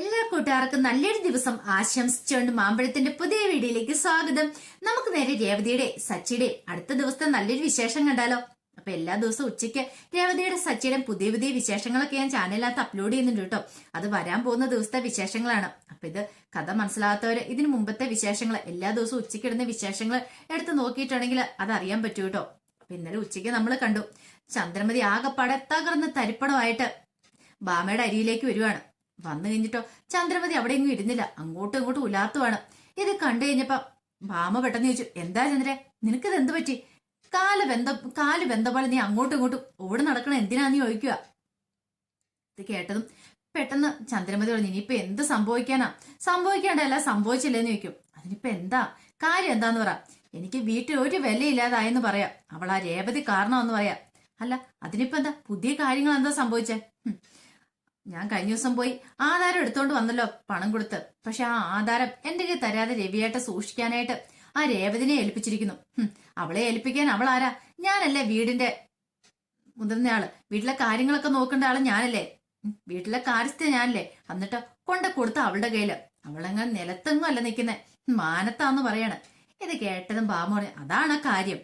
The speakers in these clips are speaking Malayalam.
എല്ലാ കൂട്ടുകാർക്കും നല്ലൊരു ദിവസം ആശംസിച്ചുകൊണ്ട് മാമ്പഴത്തിന്റെ പുതിയ വീഡിയോയിലേക്ക് സ്വാഗതം. നമുക്ക് നേരെ രേവതിയുടെ സച്ചിയുടെ അടുത്ത ദിവസത്തെ നല്ലൊരു വിശേഷം കണ്ടാലോ? അപ്പൊ എല്ലാ ദിവസവും ഉച്ചയ്ക്ക് രേവതിയുടെ സച്ചിയുടെ പുതിയ പുതിയ വിശേഷങ്ങളൊക്കെ ഞാൻ ചാനലിനകത്ത് അപ്ലോഡ് ചെയ്യുന്നുണ്ട് കേട്ടോ. അത് വരാൻ പോകുന്ന ദിവസത്തെ വിശേഷങ്ങളാണ്. അപ്പൊ ഇത് കഥ മനസ്സിലാകാത്തവര് ഇതിന് മുമ്പത്തെ വിശേഷങ്ങൾ എല്ലാ ദിവസവും ഉച്ചയ്ക്ക് ഇടുന്ന വിശേഷങ്ങൾ എടുത്ത് നോക്കിയിട്ടുണ്ടെങ്കിൽ അത് അറിയാൻ പറ്റൂ കേട്ടോ. അപ്പൊ ഇന്നലെ ഉച്ചയ്ക്ക് നമ്മൾ കണ്ടു. ചന്ദ്രമതി ആകെപ്പാടെ തകർന്ന് തരിപ്പണമായിട്ട് ബാമയുടെ അരിയിലേക്ക് വരുവാണ്. വന്നു കഴിഞ്ഞിട്ടോ ചന്ദ്രമതി അവിടെ എങ്ങും ഇരുന്നില്ല. അങ്ങോട്ടും ഇങ്ങോട്ടും ഉലാത്തുവാണ്. ഇത് കണ്ടു കഴിഞ്ഞപ്പോ ഭാമ പെട്ടെന്ന് ചോദിച്ചു എന്താ ചന്ദ്ര നിനക്കിത് എന്ത് പറ്റി? കാൽ ബന്ധ കാൽ ബന്ധ പോലെ നീ അങ്ങോട്ടും ഇങ്ങോട്ടും ഓടി എന്തിനാ നീ ചോദിക്കുക? ഇത് കേട്ടതും പെട്ടെന്ന് ചന്ദ്രമതി പറഞ്ഞു ഇനിയിപ്പൊ എന്ത് സംഭവിക്കാനാ? സംഭവിക്കേണ്ടല്ല സംഭവിച്ചില്ലെന്ന് ചോദിക്കും. അതിനിപ്പോ എന്താ? കാര്യം എന്താന്ന് പറ. എനിക്ക് വീട്ടിൽ ഒരു വിലയില്ലാതായെന്ന് പറയാം. അവൾ ആ രേവതി കാരണമെന്ന് പറയാം. അല്ല അതിനിപ്പോ എന്താ? പുതിയ കാര്യങ്ങൾ എന്താ സംഭവിച്ചേ. ഞാൻ കഴിഞ്ഞ ദിവസം പോയി ആധാരം എടുത്തോണ്ട് വന്നല്ലോ പണം കൊടുത്ത്. പക്ഷെ ആ ആധാരം എന്റെ കയ്യിൽ തരാതെ രവിയേട്ട സൂക്ഷിക്കാനായിട്ട് ആ രേവതിനെ ഏൽപ്പിച്ചിരിക്കുന്നു. അവളെ ഏൽപ്പിക്കാൻ അവൾ ആരാ? ഞാനല്ലേ വീടിന്റെ മുതിർന്നയാൾ. വീട്ടിലെ കാര്യങ്ങളൊക്കെ നോക്കേണ്ട ആൾ ഞാനല്ലേ? വീട്ടിലെ കാര്യസ്ഥ ഞാനല്ലേ? എന്നിട്ട് കൊണ്ട കൊടുത്ത അവളുടെ കയ്യിൽ. അവളങ്ങ് നിലത്തെങ്ങും അല്ല നിൽക്കുന്നേ. മാനത്താന്ന് പറയാണ്. ഇത് കേട്ടതും പറഞ്ഞു അതാണ് കാര്യം.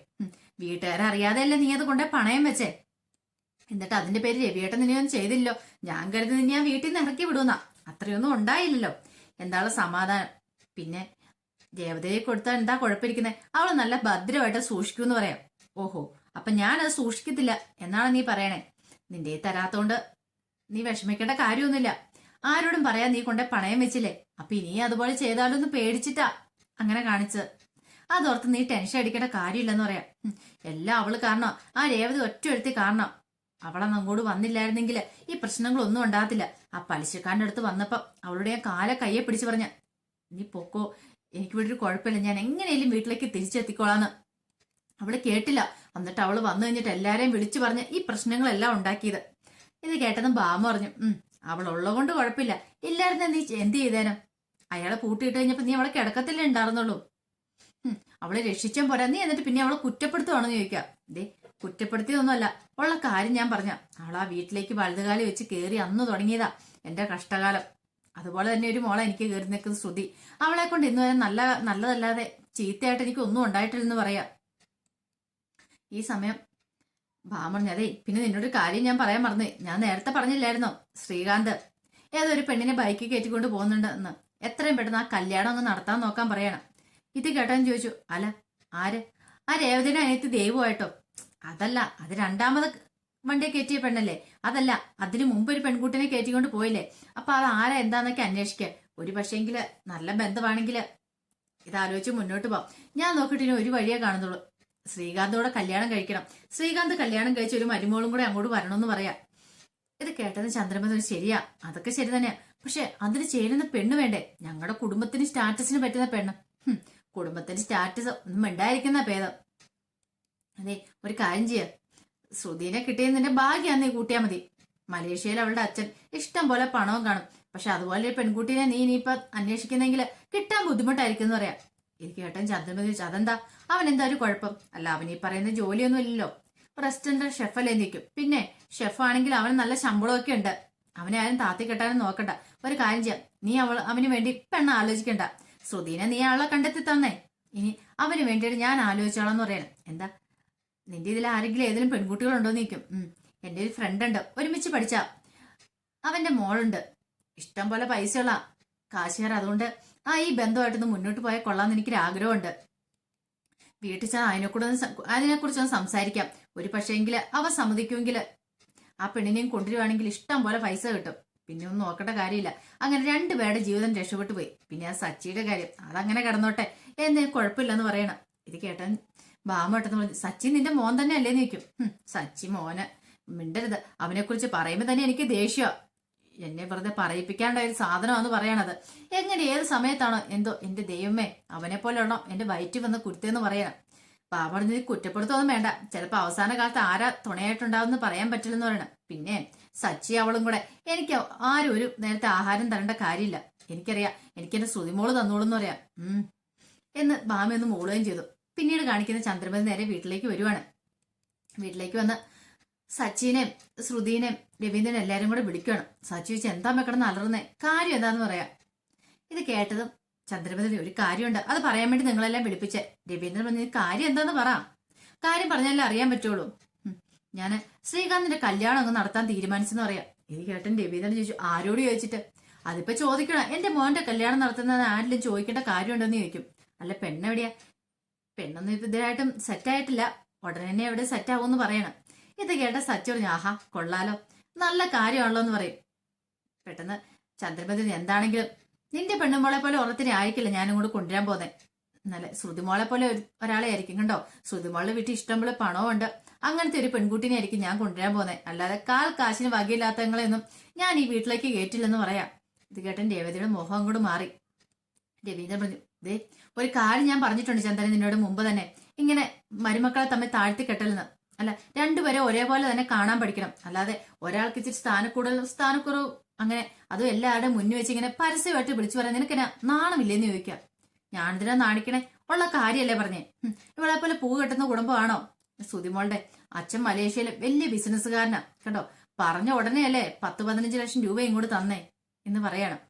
വീട്ടുകാരറിയാതെയല്ലേ നീ അത് കൊണ്ടേ പണയം വെച്ചേ? എന്നിട്ട് അതിന്റെ പേര് രവിയേട്ടൻ നിന്നെയൊന്നും ചെയ്തില്ലോ ഞാൻ കരുതി നിന്നെ ഞാൻ വീട്ടിൽ നിന്ന് ഇറക്കി വിടുന്ന അത്രയൊന്നും ഉണ്ടായില്ലല്ലോ. എന്താണ് സമാധാനം? പിന്നെ ദേവതയെ കൊടുത്താൽ എന്താ കുഴപ്പമിരിക്കുന്നത് അവൾ നല്ല ഭദ്രമായിട്ട് സൂക്ഷിക്കൂന്ന് പറയാം. ഓഹോ അപ്പൊ ഞാനത് സൂക്ഷിക്കത്തില്ല. എന്നാണ് നീ പറയണേ? നിന്റെ തരാത്തോണ്ട് നീ വിഷമിക്കേണ്ട കാര്യമൊന്നുമില്ല. ആരോടും പറയാൻ നീ കൊണ്ടേ പണയം വെച്ചില്ലേ? അപ്പൊ ഇനി അതുപോലെ ചെയ്താലും ചെയ്താലൊന്ന് പേടിച്ചിട്ടാ അങ്ങനെ കാണിച്ചത്. അതോർത്ത് നീ ടെൻഷൻ അടിക്കേണ്ട കാര്യമില്ലെന്ന് പറയാം. എല്ലാം അവൾ കാരണം ആ രേവതി ഒറ്റ എടുത്തി കാരണം അവളന്ന് അങ്ങോട്ട് വന്നില്ലായിരുന്നെങ്കിൽ ഈ പ്രശ്നങ്ങളൊന്നും ഉണ്ടാകത്തില്ല. ആ പലിശക്കാരന്റെ അടുത്ത് വന്നപ്പം അവളുടെ ആ കാല കയ്യെ പിടിച്ച് പറഞ്ഞ നീ പൊക്കോ എനിക്ക് വീട്ടിൽ കുഴപ്പമില്ല. ഞാൻ എങ്ങനെയും വീട്ടിലേക്ക് തിരിച്ചെത്തിക്കോളാന്ന്. അവൾ കേട്ടില്ല. എന്നിട്ട് അവൾ വന്നു കഴിഞ്ഞിട്ട് എല്ലാരെയും വിളിച്ചു പറഞ്ഞ് ഈ പ്രശ്നങ്ങളെല്ലാം ഉണ്ടാക്കിയത്. ഇത് കേട്ടതും ബാമ പറഞ്ഞു ഉം അവൾ ഉള്ളതുകൊണ്ട് കുഴപ്പമില്ല. ഇല്ലായിരുന്ന നീ എന്ത് ചെയ്തേനും? അയാളെ പൂട്ടിയിട്ട് കഴിഞ്ഞപ്പോ നീ അവളെ കിടക്കത്തില്ലേ ഉണ്ടായിരുന്നുള്ളൂ. അവളെ രക്ഷിച്ചാൻ പോരാ. നീ എന്നിട്ട് പിന്നെ അവളെ കുറ്റപ്പെടുത്തുവാണെന്ന് ചോദിക്കാം ദേ കുറ്റപ്പെടുത്തിയതൊന്നുമല്ല. ഉള്ള കാര്യം ഞാൻ പറഞ്ഞ അവൾ ആ വീട്ടിലേക്ക് വലുതുകാലി വെച്ച് കയറി അന്ന് തുടങ്ങിയതാ എന്റെ കഷ്ടകാലം. അതുപോലെ തന്നെ ഒരു മോളെ എനിക്ക് കയറി നിൽക്കുന്ന ശ്രുതി. അവളെ കൊണ്ട് ഇന്ന് വരെ നല്ല നല്ലതല്ലാതെ ചീത്തയായിട്ട് എനിക്ക് ഒന്നും ഉണ്ടായിട്ടില്ലെന്ന് പറയാം. ഈ സമയം ഭാമൻ അതെ പിന്നെ നിന്നോട് കാര്യം ഞാൻ പറയാൻ മറന്നു. ഞാൻ നേരത്തെ പറഞ്ഞില്ലായിരുന്നോ ശ്രീകാന്ത്? ഏതോ ഒരു പെണ്ണിനെ ബൈക്കിൽ കയറ്റിക്കൊണ്ട് പോകുന്നുണ്ട് എന്ന് എത്രയും പെട്ടെന്ന് ആ കല്യാണം അങ്ങ് നടത്താൻ നോക്കാൻ പറയണം. ഇത് കേട്ടാൻ ചോദിച്ചു അല ആര്? ആ രേവതിയുടെ അനിയത്തി ദൈവമായിട്ടോ അതല്ല അത് രണ്ടാമത് വണ്ടിയെ കയറ്റിയ പെണ്ണല്ലേ? അതല്ല അതിനു മുമ്പ് ഒരു പെൺകുട്ടിനെ കയറ്റിക്കൊണ്ട് പോയില്ലേ? അപ്പൊ അത് ആരാ എന്താന്നൊക്കെ അന്വേഷിക്കുക ഒരു പക്ഷേങ്കിൽ നല്ല ബന്ധമാണെങ്കിൽ ഇതാലോചിച്ച് മുന്നോട്ട് പോവാം. ഞാൻ നോക്കിയിട്ട് ഇനി ഒരു വഴിയേ കാണുന്നുള്ളൂ. ശ്രീകാന്തോടെ കല്യാണം കഴിക്കണം. ശ്രീകാന്ത് കല്യാണം കഴിച്ച ഒരു മരുമോളും കൂടെ അങ്ങോട്ട് വരണമെന്ന് പറയാം. ഇത് കേട്ടത് ചന്ദ്രമതി ശരിയാ. അതൊക്കെ ശരി തന്നെയാ. പക്ഷെ അതിന് ചേരുന്ന പെണ്ണ് വേണ്ടേ? ഞങ്ങളുടെ കുടുംബത്തിന് സ്റ്റാറ്റസിന് പറ്റുന്ന പെണ്ണ്. കുടുംബത്തിന്റെ കുടുംബത്തിന് സ്റ്റാറ്റസ് ഒന്നും ഉണ്ടായിരിക്കുന്ന ഭേദം. അതെ ഒരു കാര്യം ചെയ്യ. ശ്രുതിനെ കിട്ടിയത് നിന്റെ ഭാഗ്യാന്ന് നീ കൂട്ടിയാ മതി. മലേഷ്യയിൽ അവളുടെ അച്ഛൻ ഇഷ്ടം പോലെ പണവും കാണും. പക്ഷെ അതുപോലെ ഒരു പെൺകുട്ടീനെ നീ ഇനിയിപ്പൊ അന്വേഷിക്കുന്നെങ്കിൽ കിട്ടാൻ ബുദ്ധിമുട്ടായിരിക്കും എന്ന് പറയാം. എനിക്ക് കേട്ടൻ ചന്ദ്രമതി ചോദിച്ചു അതെന്താ? അവൻ എന്താ ഒരു കുഴപ്പം? അല്ല അവൻ ഈ പറയുന്ന ജോലിയൊന്നും ഇല്ലല്ലോ. റെസ്റ്റോറന്റ് ഷെഫല്ലേ നിൽക്കും പിന്നെ ഷെഫ് ആണെങ്കിൽ അവന് നല്ല ശമ്പളമൊക്കെ ഉണ്ട്. അവനെ ആരും താത്തി കെട്ടാനും നോക്കണ്ട. ഒരു കാര്യം ചെയ്യാം. നീ അവൾ അവന് വേണ്ടി പെണ്ണ് ആലോചിക്കണ്ട. ശ്രുതിനെ നീ ആളെ കണ്ടെത്തി തന്നേ. ഇനി അവന് വേണ്ടിയിട്ട് ഞാൻ ആലോചിച്ചോളാം എന്ന് പറയണം. എന്താ? നിന്റെ ഇതിൽ ആരെങ്കിലും ഏതെങ്കിലും പെൺകുട്ടികളുണ്ടോ നിൽക്കും എന്റെ ഒരു ഫ്രണ്ട് ഉണ്ട്. ഒരുമിച്ച് പഠിച്ച. അവന്റെ മോളുണ്ട്. ഇഷ്ടം പോലെ പൈസയുള്ള. കാശുകാർ അതുകൊണ്ട് ആ ഈ ബന്ധമായിട്ടൊന്ന് മുന്നോട്ട് പോയാൽ കൊള്ളാന്ന് എനിക്കൊരു ആഗ്രഹമുണ്ട്. വീട്ടിൽ ചെന്ന് അതിനെക്കൂടെ അതിനെക്കുറിച്ചൊന്ന് സംസാരിക്കാം. ഒരു പക്ഷേങ്കിൽ അവ സമ്മതിക്കുമെങ്കിൽ ആ പെണ്ണിനെയും കൊണ്ടുവരുവാണെങ്കിൽ ഇഷ്ടം പോലെ പൈസ കിട്ടും. പിന്നെ ഒന്നും നോക്കേണ്ട കാര്യമില്ല. അങ്ങനെ രണ്ടുപേരുടെ ജീവിതം രക്ഷപ്പെട്ടു പോയി. പിന്നെ ആ സച്ചിയുടെ കാര്യം. അതങ്ങനെ കിടന്നോട്ടെ. എന്ന് കുഴപ്പമില്ലെന്ന് പറയണം. ഇത് കേട്ടാൻ ബാമട്ടെന്ന് പറഞ്ഞു സച്ചിൻ നിന്റെ മോൻ തന്നെ അല്ലേ നിൽക്കും സച്ചി മോന് മിണ്ടരുത്. അവനെ കുറിച്ച് പറയുമ്പോൾ തന്നെ എനിക്ക് ദേഷ്യ. എന്നെ വെറുതെ പറയിപ്പിക്കാണ്ട ഒരു സാധനമാണെന്ന് പറയണത്. എങ്ങനെ ഏത് സമയത്താണോ? എന്തോ എന്റെ ദൈവമേ അവനെ പോലെയാണോ എന്റെ വയറ്റിൽ വന്ന് കുരുത്തേന്ന് പറയണം. പറഞ്ഞത് കുറ്റപ്പെടുത്തൊന്നും വേണ്ട. ചിലപ്പോ അവസാന കാലത്ത് ആരാ തുണയായിട്ടുണ്ടാവുമെന്ന് പറയാൻ പറ്റില്ലെന്ന് പറയണം. പിന്നെ സച്ചി അവളും കൂടെ എനിക്ക് ആരും ഒരു നേരത്തെ ആഹാരം തരേണ്ട കാര്യമില്ല. എനിക്കറിയാം എനിക്ക് എന്റെ ശ്രുതിമോൾ തന്നോളൂന്ന് പറയാം. ഉം. എന്ന് ബാമയൊന്ന് മൂളുകയും ചെയ്തു. പിന്നീട് കാണിക്കുന്ന ചന്ദ്രമതി നേരെ വീട്ടിലേക്ക് വരുവാണ്. വീട്ടിലേക്ക് വന്ന് സച്ചിനെയും ശ്രുതിനെയും രവീന്ദ്രനും എല്ലാവരും കൂടെ വിളിക്കണം സച്ചി ചോദിച്ചു എന്താ വെക്കണം അലറുന്നേ? കാര്യം എന്താന്ന് പറയാം. ഇത് കേട്ടതും ചന്ദ്രപതി ഒരു കാര്യമുണ്ട്. അത് പറയാൻ വേണ്ടി നിങ്ങളെല്ലാം വിളിപ്പിച്ചേ രവീന്ദ്രൻ പറഞ്ഞ കാര്യം എന്താന്ന് പറ. കാര്യം പറഞ്ഞാലേ അറിയാൻ പറ്റുള്ളൂ. ഞാൻ ശ്രീകാന്തിന്റെ കല്യാണം അങ്ങ് നടത്താൻ തീരുമാനിച്ചെന്ന് പറയാം. ഇത് കേട്ടൻ രവീന്ദ്രൻ ചോദിച്ചു ആരോട് ചോദിച്ചിട്ട്? അതിപ്പോ ചോദിക്കണം. എന്റെ മോന്റെ കല്യാണം നടത്തുന്നത് ആരിലും ചോദിക്കേണ്ട കാര്യമുണ്ടെന്ന് ചോദിക്കും. അല്ല പെണ്ണെവിടെയാ? പെണ്ണൊന്നും ഇപ്പൊ ഇതായിട്ടും സെറ്റായിട്ടില്ല ഉടനെ തന്നെ എവിടെ സെറ്റ് ആവുമെന്ന് പറയണം. ഇത് കേട്ട സച്ചു പറഞ്ഞു ആഹാ കൊള്ളാലോ. നല്ല കാര്യമാണല്ലോ എന്ന് പറയും. പെട്ടെന്ന് ചന്ദ്രപതി എന്താണെങ്കിലും നിന്റെ പെണ്ണുമോളെ പോലെ ഉറത്തിനെ ആയിരിക്കില്ല ഞാനും കൂടെ കൊണ്ടുവരാൻ പോന്നെ നല്ല ശ്രുതിമോളെ പോലെ ഒരാളെ ആയിരിക്കും കണ്ടോ? ശ്രുതിമോളെ വീട്ടിൽ ഇഷ്ടംപോലെ പണമുണ്ട് അങ്ങനത്തെ ഒരു പെൺകുട്ടിനെ ആയിരിക്കും ഞാൻ കൊണ്ടുവരാൻ പോന്നെ അല്ലാതെ കാൽ കാശിന് വകയില്ലാത്തങ്ങളെയൊന്നും ഞാൻ ഈ വീട്ടിലേക്ക് കയറ്റില്ലെന്ന് പറയാം. ഇത് കേട്ടൻ രേവതിയുടെ മോഹം അങ്ങോട്ട് മാറി. രവീന്ദ്രൻ പറഞ്ഞു ദേ ഒരു കാര്യം ഞാൻ പറഞ്ഞിട്ടുണ്ട് ചന്ദ്രൻ നിന്നോട് മുമ്പ് തന്നെ. ഇങ്ങനെ മരുമക്കളെ തമ്മിൽ താഴ്ത്തി കെട്ടലെന്ന് അല്ല രണ്ടുപേരെ ഒരേപോലെ തന്നെ കാണാൻ പഠിക്കണം. അല്ലാതെ ഒരാൾക്ക് ഇച്ചിരി സ്ഥാനക്കൂടുതൽ സ്ഥാനക്കുറവ് അങ്ങനെ അതും എല്ലാവരുടെയും മുന്നിൽ വെച്ച് ഇങ്ങനെ പരസ്യമായിട്ട് വിളിച്ചു പറയാൻ നിനക്ക് എന്നാ നാണമില്ലേന്ന് ചോദിക്കാം ഞാനെന്തിനാ നാണിക്കണേ? ഉള്ള കാര്യമല്ലേ പറഞ്ഞേ. ഇവളെ പോലെ പൂ കെട്ടുന്ന കുടുംബമാണോ? സുതിമോളുടെ അച്ഛൻ മലേഷ്യയിലെ വലിയ ബിസിനസ്സുകാരനാ. കണ്ടോ? പറഞ്ഞ ഉടനെ അല്ലേ പത്ത് പതിനഞ്ച് ലക്ഷം രൂപയും കൂടി തന്നേ എന്ന് പറയണം.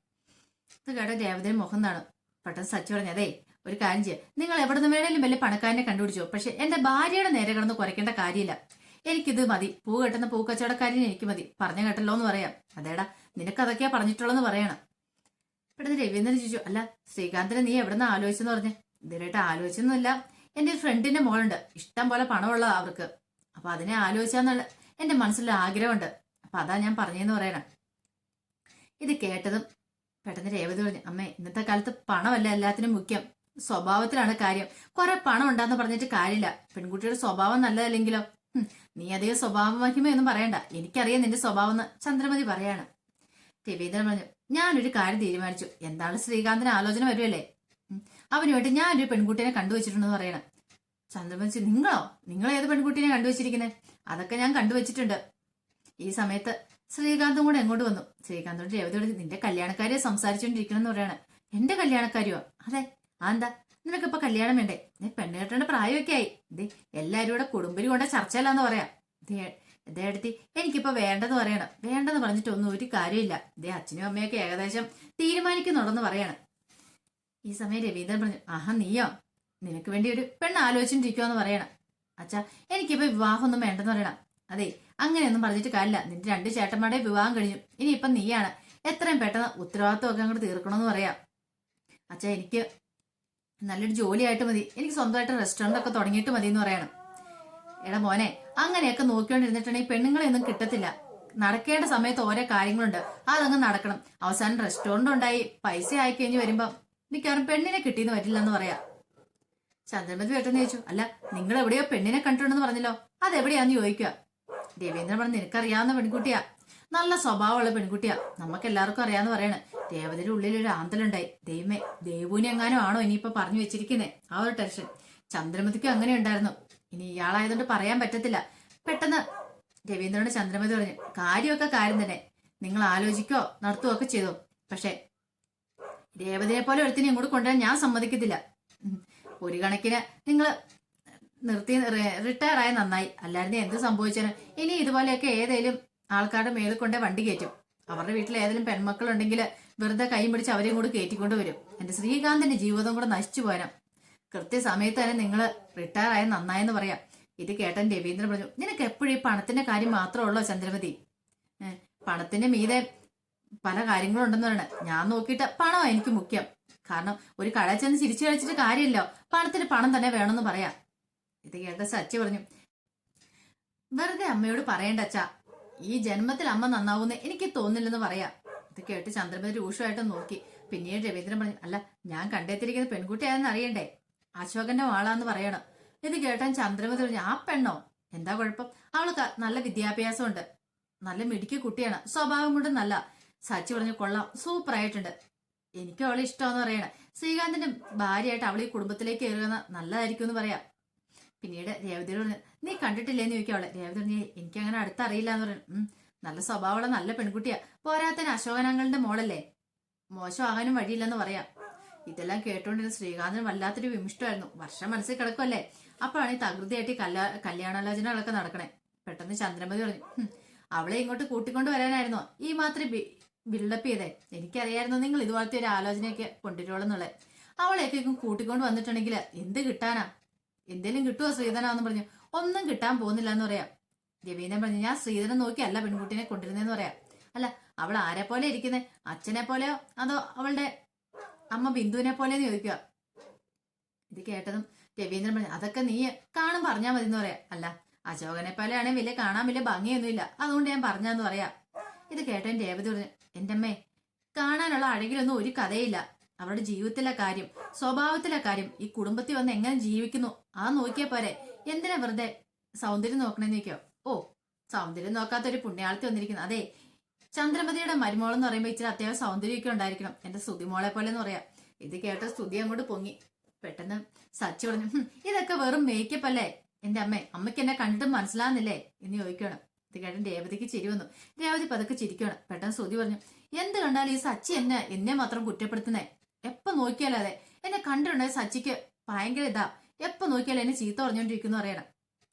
ഇത് കേട്ടോ രേവതിയുടെ മുഖം നാണ് പെട്ടെന്ന് സച്ചു പറഞ്ഞു അതെ ഒരു കാര്യം ചെയ്യാം. നിങ്ങൾ എവിടെ നിന്ന് വേണേലും വലിയ പണക്കാരനെ കണ്ടുപിടിച്ചോ. പക്ഷെ എന്റെ ഭാര്യയുടെ നേരെ കിടന്ന് കുറയ്ക്കേണ്ട കാര്യമില്ല. എനിക്കിത് മതി. പൂ കെട്ടുന്ന പൂക്കച്ചവടക്കാരിനെ എനിക്ക് മതി. പറഞ്ഞു കേട്ടല്ലോ എന്ന് പറയാം. അതേടാ നിനക്ക് അതൊക്കെയാ പറഞ്ഞിട്ടുള്ളതെന്ന് പറയണം. പെട്ടെന്ന് രവീന്ദ്രൻ ചോദിച്ചു അല്ല ശ്രീകാന്തിനെ നീ എവിടെ നിന്ന് ആലോചിച്ചെന്ന് പറഞ്ഞ്? ഇതിലായിട്ട് ആലോചിച്ചൊന്നുമില്ല. എന്റെ ഒരു ഫ്രണ്ടിന്റെ മോളുണ്ട്. ഇഷ്ടം പോലെ പണമുള്ള അവർക്ക്. അപ്പൊ അതിനെ ആലോചിച്ചാന്നുള്ള എന്റെ മനസ്സിൽ ആഗ്രഹമുണ്ട്. അപ്പൊ അതാ ഞാൻ പറഞ്ഞെന്ന് പറയണം. ഇത് കേട്ടതും പെട്ടെന്ന് രേവതി പറഞ്ഞു അമ്മേ ഇന്നത്തെ കാലത്ത് പണമല്ല എല്ലാത്തിനും മുഖ്യം. സ്വഭാവത്തിലാണ് കാര്യം. കുറെ പണം ഉണ്ടാന്ന് പറഞ്ഞിട്ട് കാര്യമില്ല. പെൺകുട്ടിയുടെ സ്വഭാവം നല്ലതല്ലെങ്കിലോ? നീ അധികം സ്വഭാവ മഹിമയൊന്നും പറയണ്ട. എനിക്കറിയാം നിന്റെ സ്വഭാവം എന്ന് ചന്ദ്രമതി പറയാണ്. രവീന്ദ്രൻ പറഞ്ഞു ഞാനൊരു കാര്യം തീരുമാനിച്ചു. എന്താണ് ശ്രീകാന്തിന് ആലോചന വരുമല്ലേ അവന് വേണ്ടി ഞാനൊരു പെൺകുട്ടിയെ കണ്ടുവച്ചിട്ടുണ്ടെന്ന് പറയണം. ചന്ദ്രമതി നിങ്ങളോ? നിങ്ങൾ ഏത് പെൺകുട്ടിയെ കണ്ടുവച്ചിരിക്കുന്നത് അതൊക്കെ ഞാൻ കണ്ടുവച്ചിട്ടുണ്ട്. ഈ സമയത്ത് ശ്രീകാന്തും കൂടെ എങ്ങോട്ട് വന്നു? ശ്രീകാന്തോട് രേവതിയോട് നിന്റെ കല്യാണക്കാരിയെ സംസാരിച്ചുകൊണ്ടിരിക്കണം എന്ന് പറയാണ്. എന്റെ കല്യാണക്കാരിയോ? അതെ. ആന്താ നിനക്കിപ്പോ കല്യാണം വേണ്ടേ? നീ പെണ്ണ് കെട്ടേണ്ട പ്രായമൊക്കെ ആയി ദേ എല്ലാരും കൂടെ കുടുംബരി കൊണ്ട ചർച്ചയിലാന്ന് പറയാം. ദേ എടുത്തി എനിക്കിപ്പോ വേണ്ടെന്ന് പറയണം. വേണ്ടെന്ന് പറഞ്ഞിട്ടൊന്നും ഒരു കാര്യമില്ല. ദേ അച്ഛനും അമ്മയൊക്കെ ഏകദേശം തീരുമാനിക്കുന്നുണ്ടെന്ന് പറയണം. ഈ സമയം രവീന്ദ്രൻ പറഞ്ഞു ആഹ നീയോ? നിനക്ക് വേണ്ടി ഒരു പെണ്ണ് ആലോചിച്ചിട്ടിരിക്കുമെന്ന് പറയണം. അച്ഛാ എനിക്കിപ്പോ വിവാഹമൊന്നും വേണ്ടെന്ന് പറയണം. അതെ അങ്ങനെയൊന്നും പറഞ്ഞിട്ട് കാര്യമില്ല. നിന്റെ രണ്ട് ചേട്ടന്മാരുടെ വിവാഹം കഴിഞ്ഞു. ഇനിയിപ്പം നീയാണ്. എത്രയും പെട്ടെന്ന് ഉത്തരവാദിത്വമൊക്കെ അങ്ങോട്ട് തീർക്കണമെന്ന് പറയാം. അച്ഛാ എനിക്ക് നല്ലൊരു ജോലിയായിട്ട് മതി. എനിക്ക് സ്വന്തമായിട്ട് റെസ്റ്റോറന്റ് ഒക്കെ തുടങ്ങിയിട്ട് മതി എന്ന് പറയണം. എടാ മോനെ അങ്ങനെയൊക്കെ നോക്കിക്കൊണ്ടിരുന്നിട്ടുണ്ടെങ്കിൽ പെണ്ണുങ്ങളെ ഒന്നും കിട്ടത്തില്ല. നടക്കേണ്ട സമയത്ത് ഓരോ കാര്യങ്ങളുണ്ട്. അതങ്ങ് നടക്കണം. അവസാനം റെസ്റ്റോറന്റ് ഉണ്ടായി. പൈസ ആയി കഴിഞ്ഞ് വരുമ്പോൾ മിക്കവാറും പെണ്ണിനെ കിട്ടിയെന്ന് വരില്ലെന്ന് പറയാം. ചന്ദ്രമതി പെട്ടെന്ന് ചോദിച്ചു അല്ല നിങ്ങൾ എവിടെയോ പെണ്ണിനെ കണ്ടിട്ടുണ്ടെന്ന് പറഞ്ഞല്ലോ. അതെവിടെയാന്ന് ചോദിക്കുക. രവീന്ദ്രൻ പറഞ്ഞു നിനക്കറിയാവുന്ന പെൺകുട്ടിയാ. നല്ല സ്വഭാവമുള്ള പെൺകുട്ടിയാ. നമുക്ക് എല്ലാവർക്കും അറിയാന്ന് പറയണ്. ദേവതയുടെ ഉള്ളിൽ ഒരു ആന്തലുണ്ടായി. ദൈവമേ ദേവൂനി എങ്ങാനും ആണോ ഇനിയിപ്പൊ പറഞ്ഞു വെച്ചിരിക്കുന്നേ? ആ ഒരു ടെൻഷൻ. ചന്ദ്രമതിക്കും അങ്ങനെ ഉണ്ടായിരുന്നു. ഇനി ഇയാളായതുകൊണ്ട് പറയാൻ പറ്റത്തില്ല. പെട്ടെന്ന് രവീന്ദ്രനോട് ചന്ദ്രമതി പറഞ്ഞു കാര്യമൊക്കെ കാര്യം തന്നെ. നിങ്ങൾ ആലോചിക്കോ നടത്തുകയോ ഒക്കെ ചെയ്തോ. പക്ഷെ രേവതിയെ പോലെ ഒരുത്തിനെ ഇങ്ങോട്ട് കൊണ്ടുവരാൻ ഞാൻ സമ്മതിക്കത്തില്ല. ഒരു കണക്കിന് നിങ്ങൾ നിർത്തി റിട്ടയർ ആയ നന്നായി. അല്ലായിരുന്നു എന്ത് സംഭവിച്ചാലും ഇനി ഇതുപോലെയൊക്കെ ഏതേലും ആൾക്കാരുടെ മേളിൽ കൊണ്ടേ വണ്ടി കയറ്റും. അവരുടെ വീട്ടിൽ ഏതെങ്കിലും പെൺമക്കളുണ്ടെങ്കിൽ വെറുതെ കൈ പിടിച്ച് അവരെയും കൂടി കയറ്റിക്കൊണ്ട് വരും. എന്റെ ശ്രീകാന്തിന്റെ ജീവിതം കൂടെ നശിച്ചു പോരാം. കൃത്യസമയത്ത് തന്നെ നിങ്ങൾ റിട്ടയർ ആയ നന്നായെന്ന് പറയാം. ഇത് കേട്ടൻ രവീന്ദ്രൻ പറഞ്ഞു നിനക്ക് എപ്പോഴും ഈ പണത്തിന്റെ കാര്യം മാത്രമേ ഉള്ളോ ചന്ദ്രമതി? പണത്തിന്റെ മീതെ പല കാര്യങ്ങളും ഉണ്ടെന്ന് പറയണ ഞാൻ നോക്കിയിട്ട് പണം എനിക്ക് മുഖ്യം. കാരണം ഒരു കടയിൽ ചെന്ന് ചിരിച്ചു കഴിച്ചിട്ട് കാര്യമില്ലോ. പണത്തിന് പണം തന്നെ വേണമെന്ന് പറയാം. ഇത് കേട്ട സച്ചി പറഞ്ഞു വെറുതെ അമ്മയോട് പറയണ്ട അച്ഛാ. ഈ ജന്മത്തിൽ അമ്മ നന്നാവുന്ന എനിക്ക് തോന്നില്ലെന്ന് പറയാ. ഇത് കേട്ട് ചന്ദ്രമതി രൂക്ഷമായിട്ട് നോക്കി. പിന്നീട് രവീന്ദ്രൻ പറഞ്ഞു അല്ല ഞാൻ കണ്ടെത്തിയിരിക്കുന്ന പെൺകുട്ടിയാണെന്ന് അറിയണ്ടേ? അശോകന്റെ വാളാന്ന് പറയണം. ഇത് കേട്ടാൻ ചന്ദ്രമതി പറഞ്ഞു ആ പെണ്ണോ? എന്താ കുഴപ്പം? അവൾക്ക് നല്ല വിദ്യാഭ്യാസമുണ്ട്. നല്ല മിടുക്കി കുട്ടിയാണ്. സ്വഭാവം കൊണ്ട് നല്ല. സച്ചി പറഞ്ഞു കൊള്ളാം. സൂപ്പർ ആയിട്ടുണ്ട്. എനിക്ക് അവളെ ഇഷ്ടമെന്ന് പറയണേ. ശ്രീകാന്തിന്റെ ഭാര്യയായിട്ട് അവൾ ഈ കുടുംബത്തിലേക്ക് കയറുക നല്ലതായിരിക്കും എന്ന് പറയാം. പിന്നീട് രേവതിയോട് നീ കണ്ടിട്ടില്ലേന്ന് ചോദിക്കും അവളെ. രേവതി എനിക്ക് അങ്ങനെ അടുത്തറിയില്ല എന്ന് പറഞ്ഞു. ഉം, നല്ല സ്വഭാവമുള്ള നല്ല പെൺകുട്ടിയാ. പോരാത്തന് അശോകനങ്ങളുടെ മോളല്ലേ? മോശമാകാനും വഴിയില്ലെന്ന് പറയാം. ഇതെല്ലാം കേട്ടുകൊണ്ടിരുന്ന ശ്രീകാന്തിന് വല്ലാത്തൊരു വിമിഷ്ടമായിരുന്നു. വർഷം മനസ്സിൽ കിടക്കുമല്ലേ അപ്പോഴാണ് ഈ തകൃതിയായിട്ട് കല്യാ കല്യാണാലോചനകളൊക്കെ നടക്കണേ. പെട്ടെന്ന് ചന്ദ്രമതി പറഞ്ഞു അവളെ ഇങ്ങോട്ട് കൂട്ടിക്കൊണ്ട് വരാനായിരുന്നു? ഈ മാത്രം ബിൽഡപ്പ് ചെയ്തേ. എനിക്കറിയായിരുന്നു നിങ്ങൾ ഇതുപോലത്തെ ഒരു ആലോചനയൊക്കെ കൊണ്ടുവരുള്ളൂന്നുള്ളത് അവളെയൊക്കെ കൂട്ടിക്കൊണ്ട് വന്നിട്ടുണ്ടെങ്കിൽ എന്ത് കിട്ടാനാ? എന്തേലും കിട്ടുമോ ശ്രീധനാന്ന് പറഞ്ഞു. ഒന്നും കിട്ടാൻ പോകുന്നില്ല എന്ന് പറയാം. രവീന്ദ്രൻ പറഞ്ഞു ഞാൻ ശ്രീധരൻ നോക്കിയല്ല പെൺകുട്ടിനെ കൊണ്ടിരുന്നതെന്ന് പറയാം. അല്ല അവൾ ആരെ പോലെ ഇരിക്കുന്നേ? അച്ഛനെ പോലെയോ? അതോ അവളുടെ അമ്മ ബിന്ദുവിനെ പോലെയെന്ന് ചോദിക്കുക ഇത് കേട്ടതും രവീന്ദ്രൻ പറഞ്ഞു അതൊക്കെ നീ കാണും പറഞ്ഞാൽ മതി എന്ന് പറയാം. അല്ല അശോകനെ പോലെയാണെങ്കിൽ വലിയ കാണാൻ വലിയ ഭംഗിയൊന്നുമില്ല. അതുകൊണ്ട് ഞാൻ പറഞ്ഞാന്ന് പറയാം. ഇത് കേട്ടോ രേവതി പറഞ്ഞു എന്റെ അമ്മേ കാണാനുള്ള അഴകിലൊന്നും ഒരു കഥയില്ല. അവരുടെ ജീവിതത്തിലെ കാര്യം സ്വഭാവത്തിലെ കാര്യം ഈ കുടുംബത്തിൽ വന്ന് എങ്ങനെ ജീവിക്കുന്നു ആ നോക്കിയാൽ പോരെ. എന്തിനാ വെറുതെ സൗന്ദര്യം നോക്കണെന്ന് ഓ സൗന്ദര്യം നോക്കാത്ത ഒരു പുണ്യാളത്തി വന്നിരിക്കുന്നു. അതെ ചന്ദ്രമതിയുടെ മരുമോൾ എന്ന് പറയുമ്പോൾ ഇച്ചിരി അത്യാവശ്യം സൗന്ദര്യമൊക്കെ ഉണ്ടായിരിക്കണം. എന്റെ സ്തുതിമോളെ പോലെ എന്ന് പറയാം. ഇത് കേട്ട സ്തുതി അങ്ങോട്ട് പൊങ്ങി. പെട്ടെന്ന് സച്ചി പറഞ്ഞു ഇതൊക്കെ വെറും മേക്കപ്പ് അല്ലേ? എന്റെ അമ്മ അമ്മയ്ക്ക് എന്നെ കണ്ടിട്ട് മനസ്സിലാകുന്നില്ലേ എന്ന് ചോദിക്കണം ഇത് കേട്ടൻ രേവതിക്ക് ചിരി വന്നു. രേവതി പതുക്കെ ചിരിക്കണം പെട്ടെന്ന് സ്തുതി പറഞ്ഞു എന്ത് കണ്ടാലും ഈ സച്ചി എന്നെ എന്നെ മാത്രം കുറ്റപ്പെടുത്തുന്നേ? എപ്പൊ നോക്കിയാലും അതെ. എന്നെ കണ്ടിട്ടുണ്ടായ സച്ചിക്ക് ഭയങ്കര ഇതാ. എപ്പൊ നോക്കിയാലും എന്നെ ചീത്ത പറഞ്ഞോണ്ടിരിക്കുന്നു പറയണം.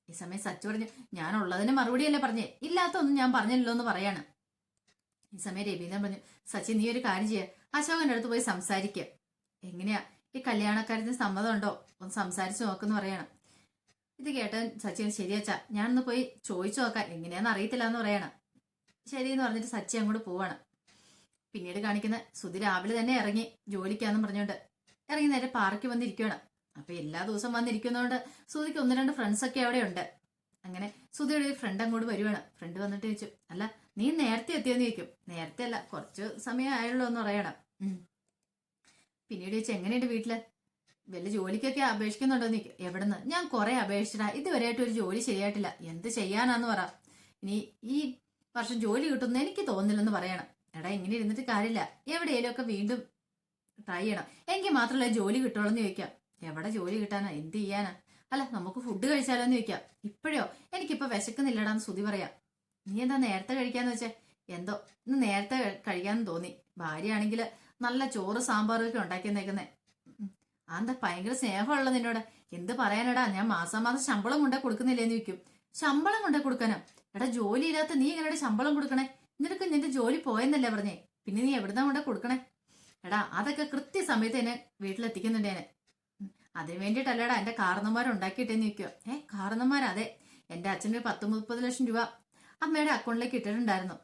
ഈ സമയം സച്ചു പറഞ്ഞു ഞാൻ ഉള്ളതിന് മറുപടിയല്ലേ പറഞ്ഞേ? ഇല്ലാത്തൊന്നും ഞാൻ പറഞ്ഞില്ലല്ലോ എന്ന് പറയാണ്. ഈ സമയം രവീന്ദ്രൻ പറഞ്ഞു സച്ചി നീ ഒരു കാര്യം ചെയ്യ. അശോകന്റെ അടുത്ത് പോയി സംസാരിക്കുക എങ്ങനെയാ? ഈ കല്യാണക്കാര്യത്തിന് സമ്മതമുണ്ടോ? ഒന്ന് സംസാരിച്ചു നോക്കെന്ന് പറയണം. ഇത് കേട്ടൻ സച്ചിൻ ശരിയച്ചാ ഞാനൊന്ന് പോയി ചോദിച്ചു നോക്കാം. എങ്ങനെയാന്ന് അറിയത്തില്ല എന്ന് പറയണം. ശരി എന്ന് പറഞ്ഞിട്ട് സച്ചി അങ്ങോട്ട് പോവാണ്. പിന്നീട് കാണിക്കുന്ന സുധി രാവിലെ തന്നെ ഇറങ്ങി ജോലിക്കാന്നും പറഞ്ഞുകൊണ്ട് ഇറങ്ങി നേരെ പാർക്കിൽ വന്നിരിക്കുകയാണ് അപ്പൊ എല്ലാ ദിവസവും വന്നിരിക്കുന്നതുകൊണ്ട് സുധിക്ക് ഒന്ന് രണ്ട് ഫ്രണ്ട്സ് ഒക്കെ അവിടെ ഉണ്ട്. അങ്ങനെ സുധിയുടെ ഒരു ഫ്രണ്ട് അങ്ങോട്ട് വരുവാണ്. ഫ്രണ്ട് വന്നിട്ട് ചോദിച്ചു അല്ല നീ നേരത്തെ എത്തിയെന്ന് ചോദിക്കും. നേരത്തെ അല്ല കുറച്ച് സമയം ആയുള്ളൂ എന്ന് പറയണം. പിന്നീട് ചോദിച്ചു എങ്ങനെയുണ്ട് വീട്ടിൽ? വല്ല ജോലിക്കൊക്കെ അപേക്ഷിക്കുന്നുണ്ടോ നീ എവിടുന്ന്? ഞാൻ കുറെ അപേക്ഷിച്ചിട്ടാ ഇതുവരെയായിട്ട് ഒരു ജോലി ശരിയായിട്ടില്ല എന്ത് ചെയ്യാനാന്ന് പറ. ഇനി ഈ വർഷം ജോലി കിട്ടുന്ന എനിക്ക് തോന്നില്ലെന്ന് പറയണം. എടാ ഇങ്ങനെ ഇരുന്നിട്ട് കാര്യമില്ല. എവിടെയെങ്കിലും ഒക്കെ വീണ്ടും ട്രൈ ചെയ്യണം. എങ്കിൽ മാത്രമല്ല ജോലി കിട്ടുള്ളൂ എന്ന് ചോദിക്കാം. എവിടെ ജോലി കിട്ടാനാ? എന്ത് ചെയ്യാനാ? അല്ല നമുക്ക് ഫുഡ് കഴിച്ചാലോ എന്ന് ചോദിക്കാം. ഇപ്പോഴോ? എനിക്കിപ്പോ വിശക്കുന്നില്ലടാന്ന് സുതി പറയാം. നീ എന്താ നേരത്തെ കഴിക്കാന്ന് വെച്ചേ? എന്തോ? ഇന്ന് നേരത്തെ കഴിക്കാന്ന് തോന്നി. ഭാര്യയാണെങ്കിൽ നല്ല ചോറ് സാമ്പാറൊക്കെ ഉണ്ടാക്കിയെന്നേക്കുന്നേ. അതെന്താ ഭയങ്കര സ്നേഹമുള്ള നിന്നോട്. എന്ത് പറയാനടാ? ഞാൻ മാസം മാസം ശമ്പളം കൊണ്ടേ കൊടുക്കുന്നില്ലേന്ന് ചോദിക്കും. ശമ്പളം കൊണ്ടേ കൊടുക്കാനോ? എടാ ജോലി ഇല്ലാത്ത നീ എങ്ങനെ ശമ്പളം കൊടുക്കണേ? നിനക്ക് നിന്റെ ജോലി പോയെന്നല്ലേ പറഞ്ഞേ? പിന്നെ നീ എവിടുന്നാ കൊണ്ടാ കൊടുക്കണേ? എടാ അതൊക്കെ കൃത്യസമയത്ത് എന്നെ വീട്ടിലെത്തിക്കുന്നുണ്ട് ഞാൻ അതിന് വേണ്ടിയിട്ടല്ലടാ എന്റെ കാരണന്മാരുണ്ടാക്കിയിട്ടേ നിൽക്കുക ഏ കാരണന്മാർ അതെ. എന്റെ അച്ഛന് പത്ത് മുപ്പത് ലക്ഷം രൂപ അമ്മയുടെ അക്കൗണ്ടിലേക്ക് ഇട്ടിട്ടുണ്ടായിരുന്നു.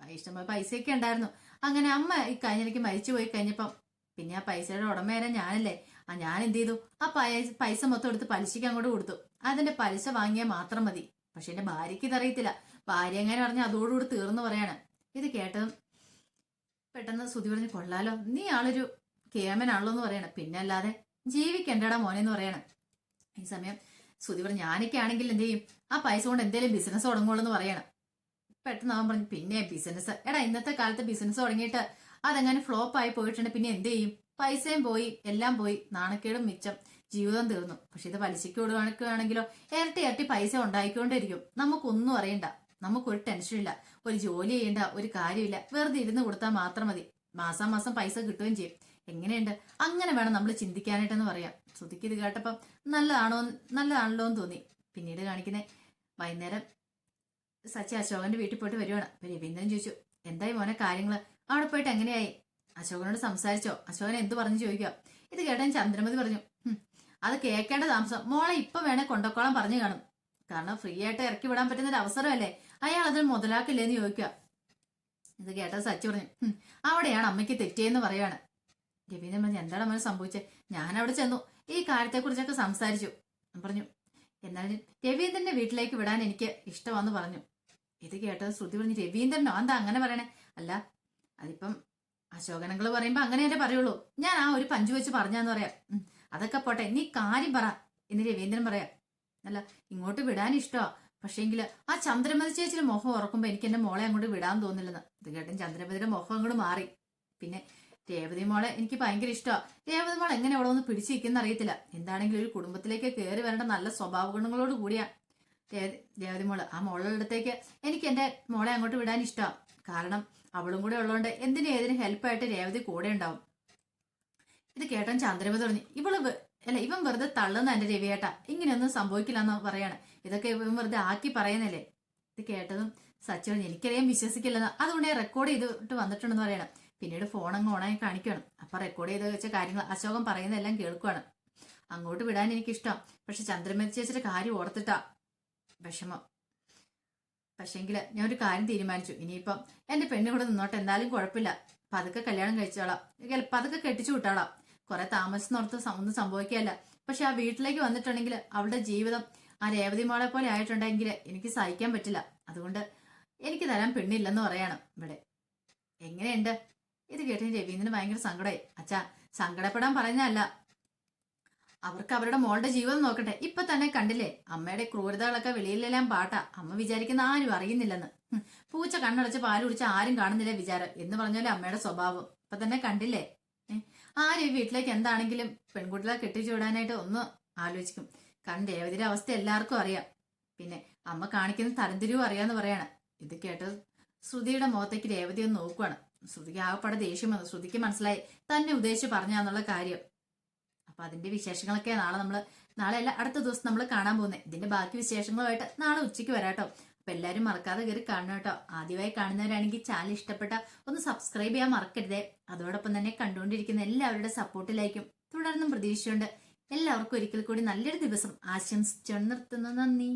ഇഷ്ടംപോലെ പൈസയൊക്കെ ഉണ്ടായിരുന്നു. അങ്ങനെ അമ്മ ഈ കഴിഞ്ഞിടയ്ക്ക് മരിച്ചു പോയി കഴിഞ്ഞപ്പം പിന്നെ ആ പൈസയുടെ ഉടമേരെ ഞാനല്ലേ. ആ ഞാൻ എന്ത് ചെയ്തു? ആ പൈസ പൈസ മൊത്തം എടുത്ത് പലിശയ്ക്ക് അങ്ങോട്ട് കൊടുത്തു. അതിന്റെ പലിശ വാങ്ങിയാൽ മാത്രം മതി. പക്ഷെ എന്റെ ഭാര്യയ്ക്ക് ഇതറിയത്തില്ല. ഭാര്യ എങ്ങനെ പറഞ്ഞ അതോടുകൂടി തീർന്നു പറയാണ്. ഇത് കേട്ടതും പെട്ടെന്ന് സുതി പറഞ്ഞ് കൊള്ളാലോ നീ ആളൊരു കേമനാണല്ലോ എന്ന് പറയണം. പിന്നെ അല്ലാതെ ജീവിക്കണ്ടടാ മോനെന്ന് പറയണം. ഈ സമയം സുതി പറഞ്ഞു ഞാനൊക്കെ ആണെങ്കിൽ എന്ത് ചെയ്യും? ആ പൈസ കൊണ്ട് എന്തെങ്കിലും ബിസിനസ് തുടങ്ങുള്ളൂ എന്ന് പറയണം. പെട്ടെന്ന് അവൻ പറഞ്ഞു പിന്നെ ബിസിനസ് എടാ ഇന്നത്തെ കാലത്ത് ബിസിനസ് തുടങ്ങിയിട്ട് അതെങ്ങനെ ഫ്ലോപ്പ് ആയി പോയിട്ടുണ്ട്. പിന്നെ എന്ത് ചെയ്യും? പൈസയും പോയി എല്ലാം പോയി. നാണക്കേടും മിച്ചം. ജീവിതം തീർന്നു. പക്ഷെ ഇത് പലിശയ്ക്ക് കൊടുക്കുകയാണെങ്കിലോ ഇരട്ടി ഇരട്ടി പൈസ ഉണ്ടായിക്കൊണ്ടിരിക്കും. നമുക്കൊന്നും അറിയണ്ട. നമുക്കൊരു ടെൻഷനില്ല ഒരു ജോലി ചെയ്യണ്ട ഒരു കാര്യമില്ല. വെറുതെ ഇരുന്ന് കൊടുത്താൽ മാത്രം മതി. മാസം മാസം പൈസ കിട്ടുകയും ചെയ്യും. എങ്ങനെയുണ്ട്? അങ്ങനെ വേണം നമ്മൾ ചിന്തിക്കാനായിട്ടെന്ന് പറയാം. ശ്രുതിക്ക് ഇത് കേട്ടപ്പം നല്ലതാണോ നല്ലതാണല്ലോ എന്ന് തോന്നി. പിന്നീട് കാണിക്കുന്നേ വൈകുന്നേരം സച്ചി അശോകന്റെ വീട്ടിൽ പോയിട്ട് വരുവാണ്. അപ്പൊ രവീന്ദ്രൻ ചോദിച്ചു എന്തായി മോനെ കാര്യങ്ങൾ? അവിടെ പോയിട്ട് എങ്ങനെയായി? അശോകനോട് സംസാരിച്ചോ? അശോകൻ എന്ത് പറഞ്ഞു ചോദിക്കുക ഇത് കേട്ടാൻ ചന്ദ്രമതി പറഞ്ഞു "ഹും, അത് കേൾക്കേണ്ട താമസം. മോളെ ഇപ്പൊ വേണേ കൊണ്ടക്കോളം പറഞ്ഞു കാണും. കാരണം ഫ്രീ ആയിട്ട് ഇറക്കി വിടാൻ പറ്റുന്ന ഒരു അവസരമല്ലേ? അയാൾ അതിന് മുതലാക്കില്ലേന്ന് ചോദിക്കുക. ഇത് കേട്ട സച്ചി പറഞ്ഞു "ഹും, അവിടെയാണ് അമ്മയ്ക്ക് തെറ്റിയെന്ന് പറയാണ് രവീന്ദ്രൻ പറഞ്ഞു എന്താണ് അമ്മ സംഭവിച്ചത് ഞാൻ അവിടെ ചെന്നു. ഈ കാര്യത്തെക്കുറിച്ചൊക്കെ സംസാരിച്ചു. പറഞ്ഞു എന്നാലും രവീന്ദ്രന്റെ വീട്ടിലേക്ക് വിടാൻ എനിക്ക് ഇഷ്ടമാന്ന് പറഞ്ഞു. ഇത് കേട്ടത് ശ്രുതി പറഞ്ഞു രവീന്ദ്രനോ? എന്താ അങ്ങനെ പറയണേ? അല്ല അതിപ്പം അശോകനങ്ങൾ പറയുമ്പോ അങ്ങനെയല്ലേ പറയുള്ളൂ. ഞാൻ ആ ഒരു പഞ്ചു വെച്ച് പറഞ്ഞാന്ന് പറയാം. അതൊക്കെ പോട്ടെ നീ കാര്യം പറ. എന്ന് രവീന്ദ്രൻ പറയാം. അല്ല ഇങ്ങോട്ട് വിടാൻ ഇഷ്ടമാ പക്ഷേങ്കിൽ ആ ചന്ദ്രമതി ചേച്ചിയുടെ മുഖം ഉറക്കുമ്പോൾ എനിക്ക് എന്റെ മോളെ അങ്ങോട്ട് വിടാൻ തോന്നില്ലെന്ന്. ഇത് കേട്ടും ചന്ദ്രമതിയുടെ മുഖം അങ്ങോട്ട് മാറി. പിന്നെ രേവതി മോളെ എനിക്ക് ഭയങ്കര ഇഷ്ടമാണ് രേവതി മോൾ എങ്ങനെ അവിടെ ഒന്ന് പിടിച്ചിരിക്കുന്ന അറിയത്തില്ല. എന്താണെങ്കിലും ഒരു കുടുംബത്തിലേക്ക് കയറി വരേണ്ട നല്ല സ്വഭാവ ഗുണങ്ങളോട് കൂടിയാ. രേവതി മോൾ ആ മോളുടെ അടുത്തേക്ക് എനിക്ക് എന്റെ മോളെ അങ്ങോട്ട് വിടാൻ ഇഷ്ടമാണ് കാരണം അവളും കൂടെ ഉള്ളതുകൊണ്ട് എന്തിനും ഏതിനും ഹെൽപ്പായിട്ട് രേവതി കൂടെ ഉണ്ടാവും. ഇത് കേട്ടാൻ ചന്ദ്രമതി തുടങ്ങി ഇവൾ അല്ല ഇവൻ വെറുതെ തള്ളുന്ന എന്റെ രവിയേട്ടാ. ഇങ്ങനെയൊന്നും സംഭവിക്കില്ലെന്ന് പറയാണ്. ഇതൊക്കെ ഇവൻ വെറുതെ ആക്കി പറയുന്നല്ലേ? ഇത് കേട്ടതും സച്ചു പറഞ്ഞു എനിക്കറിയാൻ വിശ്വസിക്കില്ലെന്ന്. അതുകൊണ്ട് റെക്കോർഡ് ചെയ്തിട്ട് വന്നിട്ടുണ്ടെന്ന് പറയണം. പിന്നീട് ഫോൺ അങ്ങ് ഓണായി കാണിക്കണം അപ്പൊ റെക്കോർഡ് ചെയ്ത് വെച്ച കാര്യങ്ങൾ അശോകൻ പറയുന്നതെല്ലാം കേൾക്കുവാണ് അങ്ങോട്ട് വിടാൻ എനിക്കിഷ്ടം. പക്ഷെ ചന്ദ്രമതി കാര്യം ഓർത്തിട്ടാ വിഷമം. പക്ഷെങ്കിൽ ഞാൻ ഒരു കാര്യം തീരുമാനിച്ചു. ഇനിയിപ്പം എന്റെ പെണ്ണ് കൂടെ നിന്നോട്ടെ. എന്തായാലും കുഴപ്പമില്ല. പതുക്കെ കല്യാണം കഴിച്ചോളാം. പതുക്കെ കെട്ടിച്ചു വിട്ടോളാം. കുറെ താമസിച്ചോർത്ത് ഒന്നും സംഭവിക്കുകയല്ല. പക്ഷെ ആ വീട്ടിലേക്ക് വന്നിട്ടുണ്ടെങ്കിൽ അവളുടെ ജീവിതം ആ രേവതി മോളെ പോലെ ആയിട്ടുണ്ടെങ്കിൽ എനിക്ക് സഹിക്കാൻ പറ്റില്ല. അതുകൊണ്ട് എനിക്ക് തരാൻ പെണ്ണില്ലെന്ന് പറയണം ഇവിടെ. എങ്ങനെയുണ്ട്? ഇത് കേട്ടിന് രവീന്ദ്രന് ഭയങ്കര സങ്കടമായി അച്ഛാ സങ്കടപ്പെടാൻ പറഞ്ഞല്ല അവർക്ക് അവരുടെ മോളുടെ ജീവിതം നോക്കട്ടെ. ഇപ്പൊ തന്നെ കണ്ടില്ലേ? അമ്മയുടെ ക്രൂരതകളൊക്കെ വെളിയിലെല്ലാം പാട്ടാ. അമ്മ വിചാരിക്കുന്ന ആരും അറിയുന്നില്ലെന്ന്. പൂച്ച കണ്ണടച്ച് പാൽ കുടിച്ച് ആരും കാണുന്നില്ല വിചാരം. എന്ന് പറഞ്ഞാലേ അമ്മയുടെ സ്വഭാവം. ഇപ്പൊ തന്നെ കണ്ടില്ലേ? ആരും ഈ വീട്ടിലേക്ക് എന്താണെങ്കിലും പെൺകുട്ടികളെ കെട്ടിച്ചു വിടാനായിട്ട് ഒന്ന് ആലോചിക്കും. കാരണം ദേവതിയുടെ അവസ്ഥ എല്ലാവർക്കും അറിയാം. പിന്നെ അമ്മ കാണിക്കുന്ന തരംതിരിവും അറിയാന്ന് പറയാണ്. ഇത് കേട്ട് ശ്രുതിയുടെ മുഖത്തേക്ക് രേവതി ഒന്ന് നോക്കുവാണ്. ശ്രുതിക്ക് ആകപ്പാടെ ദേഷ്യം വന്നു. ശ്രുതിക്ക് മനസ്സിലായി തന്നെ ഉദ്ദേശിച്ച് പറഞ്ഞാന്നുള്ള കാര്യം. അപ്പൊ അതിന്റെ വിശേഷങ്ങളൊക്കെ നാളെ നമ്മൾ നാളെ അല്ല അടുത്ത ദിവസം നമ്മൾ കാണാൻ പോകുന്നത് ഇതിന്റെ ബാക്കി വിശേഷങ്ങളുമായിട്ട് നാളെ ഉച്ചയ്ക്ക് വരാട്ടോ. അപ്പൊ എല്ലാരും മറക്കാതെ കയറി കാണണം കേട്ടോ. ആദ്യമായി കാണുന്നവരാണെങ്കിൽ ചാനൽ ഇഷ്ടപ്പെട്ട ഒന്ന് സബ്സ്ക്രൈബ് ചെയ്യാൻ മറക്കരുതേ. അതോടൊപ്പം തന്നെ കണ്ടുകൊണ്ടിരിക്കുന്ന എല്ലാവരുടെ സപ്പോർട്ടിലായിരിക്കും തുടർന്നും പ്രതീക്ഷയുണ്ട് എല്ലാവർക്കും ഒരിക്കൽ കൂടി നല്ലൊരു ദിവസം ആശംസിച്ചു നിർത്തുന്നു. നന്ദി.